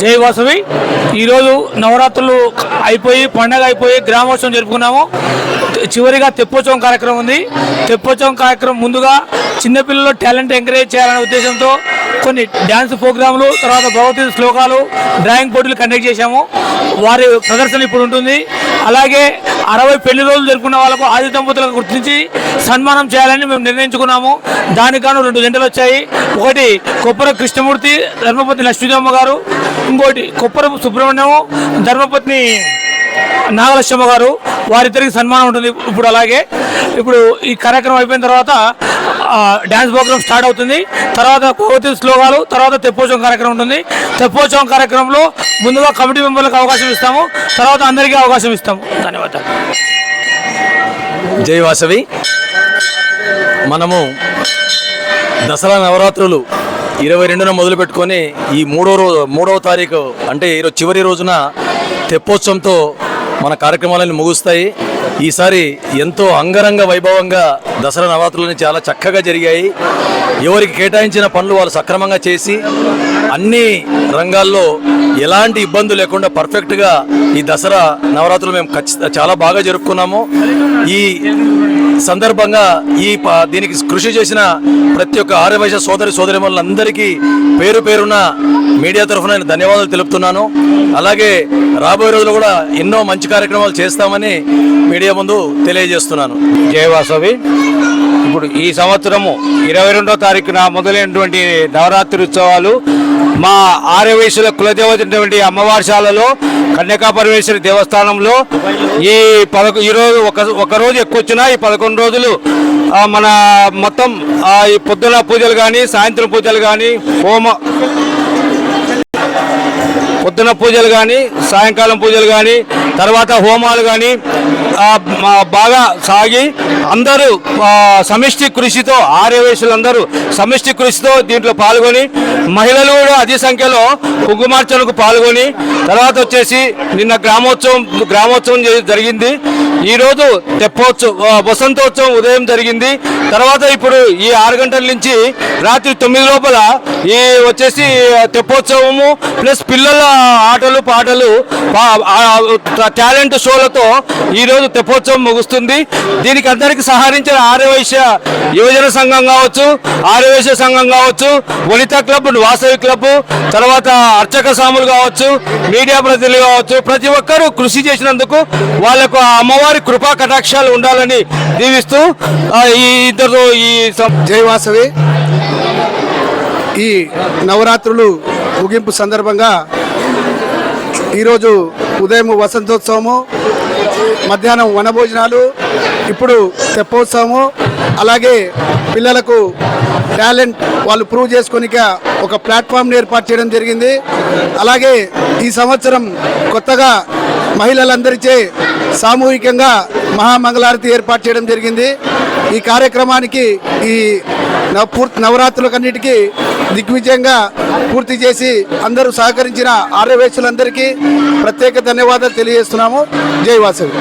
జై వాసవి. ఈరోజు నవరాత్రులు అయిపోయి పండగ అయిపోయి గ్రామోత్సవం జరుపుకున్నాము. చివరిగా తెప్పోత్సవం కార్యక్రమం ఉంది. తెప్పోత్సవం కార్యక్రమం ముందుగా చిన్నపిల్లలు టాలెంట్ ఎంకరేజ్ చేయాలనే ఉద్దేశంతో కొన్ని డ్యాన్స్ ప్రోగ్రాంలు తర్వాత భగవద్గీత శ్లోకాలు డ్రాయింగ్ పోటీలు కండక్ట్ చేశాము. వారి ప్రదర్శన ఇప్పుడు ఉంటుంది. అలాగే అరవై పెళ్ళి రోజులు జరుపుకున్న వాళ్ళకు ఆది దంపతులకు గుర్తించి సన్మానం చేయాలని మేము నిర్ణయించుకున్నాము. దానికిగాను రెండు జంటలు వచ్చాయి. ఒకటి కొప్పర కృష్ణమూర్తి ధర్మపతి లక్ష్మీదమ్మ గారు. ఇంకోటి కుప్పరం సుబ్రహ్మణ్యం ధర్మపత్ని నాగలక్ష్మ గారు వారిద్దరికి సన్మానం ఉంటుంది ఇప్పుడు అలాగే. ఇప్పుడు ఈ కార్యక్రమం అయిపోయిన తర్వాత డ్యాన్స్ ప్రోగ్రామ్ స్టార్ట్ అవుతుంది. తర్వాత భగవతి శ్లోకాలు తర్వాత తెప్పోత్సవం కార్యక్రమం ఉంటుంది. తెప్పోత్సవం కార్యక్రమంలో ముందుగా కమిటీ మెంబర్లకు అవకాశం ఇస్తాము. తర్వాత అందరికీ అవకాశం ఇస్తాము. ధన్యవాదాలు. జై వాసవి. మనము దసరా నవరాత్రులు ఇరవై రెండున మొదలు పెట్టుకొని ఈ మూడో రోజు మూడవ తారీఖు అంటే ఈరోజు చివరి రోజున తెప్పోత్సవంతో మన కార్యక్రమాలను ముగుస్తాయి. ఈసారి ఎంతో అంగరంగ వైభవంగా దసరా నవరాత్రులని చాలా చక్కగా జరిగాయి. ఎవరికి కేటాయించిన పనులు వాళ్ళు సక్రమంగా చేసి అన్ని రంగాల్లో ఎలాంటి ఇబ్బంది లేకుండా పర్ఫెక్ట్గా ఈ దసరా నవరాత్రులు మేము ఖచ్చితంగా చాలా బాగా జరుపుకున్నాము. ఈ సందర్భంగా ఈ ప- దీనికి కృషి చేసిన ప్రతి ఒక్క ఆర్యవైశ్య సోదరి సోదరిమణులందరికీ పేరు పేరున మీడియా తరఫున నేను ధన్యవాదాలు తెలుపుతున్నాను. అలాగే రాబోయే రోజుల్లో కూడా ఎన్నో మంచి కార్యక్రమాలు చేస్తామని మీడియా ముందు తెలియజేస్తున్నాను. జయవాసవి ఇప్పుడు ఈ సంవత్సరము ఇరవై రెండో తారీఖున మొదలైనటువంటి నవరాత్రి ఉత్సవాలు మా ఆర్యవయసుల కులదేవతటువంటి అమ్మవారిశాలలో కన్యకాపరమేశ్వరి దేవస్థానంలో ఈ పదకొ ఈరోజు ఒక ఒక రోజు ఎక్కువ వచ్చినా ఈ పదకొండు రోజులు మన మొత్తం ఈ పొద్దున పూజలు కానీ సాయంత్రం పూజలు కానీ హోమ పొద్దున పూజలు కానీ సాయంకాలం పూజలు కానీ తర్వాత హోమాలు కానీ బాగా సాగి అందరూ సమిష్టి కృషితో ఆర్యవేశులందరూ సమిష్టి కృషితో దీంట్లో పాల్గొని మహిళలు కూడా అధిక సంఖ్యలో కుంకుమార్చనకు పాల్గొని తర్వాత వచ్చేసి నిన్న గ్రామోత్సవం గ్రామోత్సవం జరిగింది. ఈరోజు తెప్పోత్సవం వసంతోత్సవం ఉదయం జరిగింది. తర్వాత ఇప్పుడు ఈ ఆరు గంటల నుంచి రాత్రి తొమ్మిది లోపల ఈ వచ్చేసి తెప్పోత్సవము ప్లస్ పిల్లల ఆటలు పాటలు టాలెంట్ షోలతో ఈరోజు తెప్పోత్సవం ముగుస్తుంది. దీనికి అందరికి సహకరించిన ఆర్యవైశ్య యువజన సంఘం కావచ్చు ఆర్యవైశ్య సంఘం కావచ్చు వనిత క్లబ్ వాసవి క్లబ్ తర్వాత అర్చక సాములు కావచ్చు మీడియా ప్రతినిధులు కావచ్చు ప్రతి ఒక్కరూ కృషి చేసినందుకు వాళ్ళకు ఆ అమ్మవారి కృపా కటాక్షాలు ఉండాలని దీవిస్తూ ఈ ఇద్దరు ఈ సం- జై వాసవి. ఈ నవరాత్రులు ముగింపు సందర్భంగా ఈరోజు ఉదయం వసంతోత్సవము మధ్యాహ్నం వనభోజనాలు ఇప్పుడు తెప్పోత్సవము అలాగే పిల్లలకు టాలెంట్ వాళ్ళు ప్రూవ్ చేసుకొనిక ఒక ప్లాట్ఫామ్ ఏర్పాటు చేయడం జరిగింది. అలాగే ఈ సంవత్సరం కొత్తగా మహిళలందరిచే సామూహికంగా మహామంగళారతి ఏర్పాటు చేయడం జరిగింది. ఈ కార్యక్రమానికి ఈ నవ పూర్తి నవరాత్రులకన్నిటికీ దిగ్విజయంగా పూర్తి చేసి అందరూ సహకరించిన ఆర్యవేశులందరికీ ప్రత్యేక ధన్యవాదాలు తెలియజేస్తున్నాము. జై వాసవి.